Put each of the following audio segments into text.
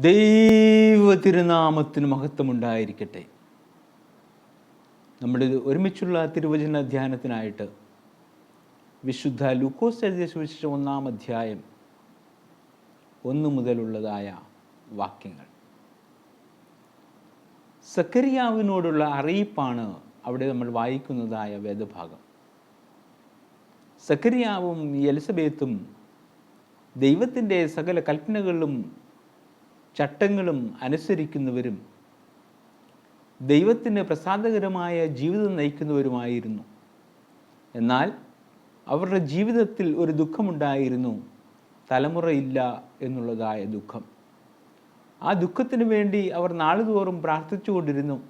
ദൈവ തിരുനാമത്തിന് മഹത്വമുണ്ടായിരിക്കട്ടെ. നമ്മുടെ ഒരുമിച്ചുള്ള തിരുവചന ധ്യാനത്തിനായിട്ട് വിശുദ്ധ ലൂക്കോസ് എഴുതിയ സുവിശേഷം ഒന്നാം അധ്യായം ഒന്ന് മുതലുള്ളതായ വാക്യങ്ങൾ. സക്കരിയാവിനോടുള്ള അറിയിപ്പാണ് അവിടെ നമ്മൾ വായിക്കുന്നതായ വേദഭാഗം. സക്കരിയാവും എലിസബേത്തും ദൈവത്തിന്റെ സകല കൽപ്പനകളും ചട്ടങ്ങളും അനുസരിക്കുന്നവരും ദൈവത്തിന് പ്രസാദകരമായ ജീവിതം നയിക്കുന്നവരുമായിരുന്നു. എന്നാൽ അവരുടെ ജീവിതത്തിൽ ഒരു ദുഃഖമുണ്ടായിരുന്നു. തലമുറയില്ല എന്നുള്ളതായ ദുഃഖം. ആ ദുഃഖത്തിന് വേണ്ടി അവർ നാളുതോറും പ്രാർത്ഥിച്ചുകൊണ്ടിരുന്നു.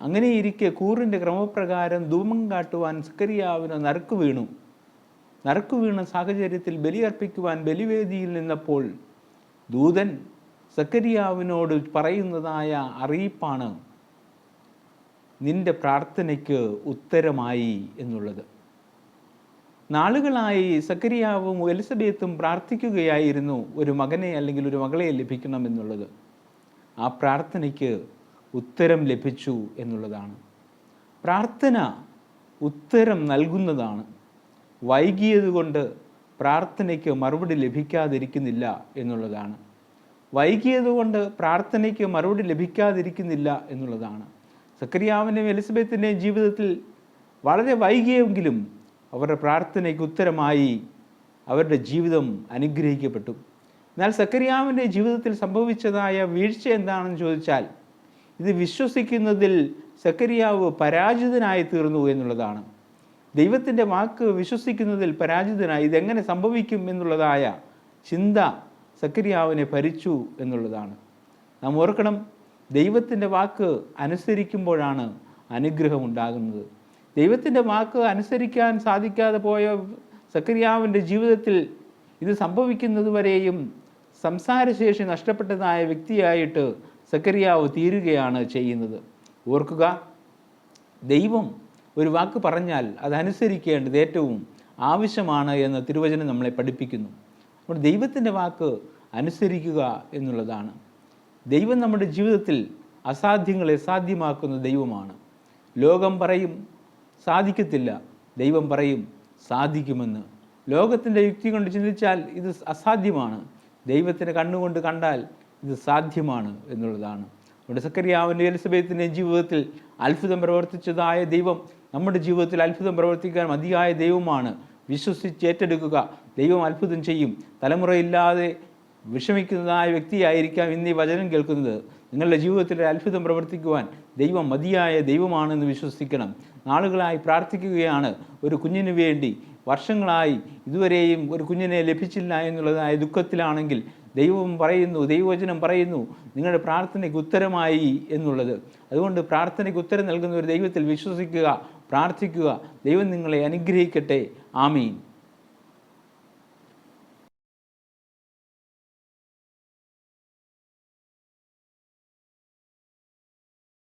അങ്ങനെയിരിക്കെ കൂറിന്റെ ക്രമപ്രകാരം ധൂമം കാട്ടുവാൻ സക്കരിയാവിന് നറുക്കു വീണു. നറുക്കു വീണ സാഹചര്യത്തിൽ ബലിയർപ്പിക്കുവാൻ ബലിവേദിയിൽ നിന്നപ്പോൾ ദൂതൻ സക്കരിയാവിനോട് പറയുന്നതായ അറിയിപ്പാണ് നിന്റെ പ്രാർത്ഥനയ്ക്ക് ഉത്തരമായി എന്നുള്ളത്. നാളുകളായി സക്കരിയാവും എലിസബത്തും പ്രാർത്ഥിക്കുകയായിരുന്നു ഒരു മകനെ അല്ലെങ്കിൽ ഒരു മകളെ ലഭിക്കണം എന്നുള്ളത്. ആ പ്രാർത്ഥനയ്ക്ക് ഉത്തരം ലഭിച്ചു എന്നുള്ളതാണ്. പ്രാർത്ഥന ഉത്തരം നൽകുന്നതാണ്. വൈകിയതുകൊണ്ട് പ്രാർത്ഥനയ്ക്ക് മറുപടി ലഭിക്കാതിരിക്കുന്നില്ല എന്നുള്ളതാണ്. വൈകിയതുകൊണ്ട് പ്രാർത്ഥനയ്ക്ക് മറുപടി ലഭിക്കാതിരിക്കുന്നില്ല എന്നുള്ളതാണ്. സക്രിയാവിന്റെയും എലിസബത്തിന്റെയും ജീവിതത്തിൽ വളരെ വൈകിയെങ്കിലും അവരുടെ പ്രാർത്ഥനയ്ക്ക് ഉത്തരമായി അവരുടെ ജീവിതം അനുഗ്രഹിക്കപ്പെട്ടു. എന്നാൽ സക്കരിയാവിന്റെ ജീവിതത്തിൽ സംഭവിച്ചതായ വീഴ്ച എന്താണെന്ന് ചോദിച്ചാൽ ഇത് വിശ്വസിക്കുന്നതിൽ സക്കരിയാവ് പരാജിതനായി തീർന്നു എന്നുള്ളതാണ്. ദൈവത്തിന്റെ വാക്ക് വിശ്വസിക്കുന്നതിൽ പരാജിതനായി ഇതെങ്ങനെ സംഭവിക്കും എന്നുള്ളതായ ചിന്ത സക്കരിയാവിനെ ഭരിച്ചു എന്നുള്ളതാണ്. നാം ഓർക്കണം ദൈവത്തിന്റെ വാക്ക് അനുസരിക്കുമ്പോഴാണ് അനുഗ്രഹം ഉണ്ടാകുന്നത് ദൈവത്തിന്റെ വാക്ക് അനുസരിക്കാൻ സാധിക്കാതെ പോയ സക്കരിയാവിന്റെ ജീവിതത്തിൽ ഇത് സംഭവിക്കുന്നതുവരെയും സംസാരശേഷി നഷ്ടപ്പെട്ടതായ വ്യക്തിയായിട്ട് സക്കരിയാവ് തീരുകയാണ് ചെയ്യുന്നത്. ഓർക്കുക ദൈവം ഒരു വാക്ക് പറഞ്ഞാൽ അതനുസരിക്കേണ്ടത് ഏറ്റവും ആവശ്യമാണ് എന്ന് തിരുവചനം നമ്മളെ പഠിപ്പിക്കുന്നു. അപ്പോൾ ദൈവത്തിന്റെ വാക്ക് അനുസരിക്കുക എന്നുള്ളതാണ്. ദൈവം നമ്മുടെ ജീവിതത്തിൽ അസാധ്യങ്ങളെ സാധ്യമാക്കുന്ന ദൈവമാണ്. ലോകം പറയും സാധിക്കത്തില്ല. ദൈവം പറയും സാധിക്കുമെന്ന്. ലോകത്തിന്റെ യുക്തി കൊണ്ട് ചിന്തിച്ചാൽ ഇത് അസാധ്യമാണ്. ദൈവത്തിന്റെ കണ്ണുകൊണ്ട് കണ്ടാൽ ഇത് സാധ്യമാണ് എന്നുള്ളതാണ്. നമ്മുടെ സക്കരിയാവിന്റെ എലിസബത്തിന്റെ ജീവിതത്തിൽ അത്ഭുതം പ്രവർത്തിച്ചതായ ദൈവം നമ്മുടെ ജീവിതത്തിൽ അത്ഭുതം പ്രവർത്തിക്കാൻ മതിയായ ദൈവമാണ്. വിശ്വസിച്ച് ഏറ്റെടുക്കുക. ദൈവം അത്ഭുതം ചെയ്യും. തലമുറയില്ലാതെ വിഷമിക്കുന്നതായ വ്യക്തിയായിരിക്കാം ഇന്ന് വചനം കേൾക്കുന്നത്. നിങ്ങളുടെ ജീവിതത്തിൽ അത്ഭുതം പ്രവർത്തിക്കുവാൻ ദൈവം മതിയായ ദൈവമാണെന്ന് വിശ്വസിക്കണം. നാളുകളായി പ്രാർത്ഥിക്കുകയാണ് ഒരു കുഞ്ഞിന് വേണ്ടി. വർഷങ്ങളായി ഇതുവരെയും ഒരു കുഞ്ഞിനെ ലഭിച്ചില്ല എന്നുള്ളതായ ദുഃഖത്തിലാണെങ്കിൽ ദൈവം പറയുന്നു ദൈവവചനം പറയുന്നു നിങ്ങളുടെ പ്രാർത്ഥനയ്ക്ക് ഉത്തരമായി എന്നുള്ളത്. അതുകൊണ്ട് പ്രാർത്ഥനയ്ക്ക് ഉത്തരം നൽകുന്ന ഒരു ദൈവത്തിൽ വിശ്വസിക്കുക പ്രാർത്ഥിക്കുക. ദൈവം നിങ്ങളെ അനുഗ്രഹിക്കട്ടെ. ആമീൻ.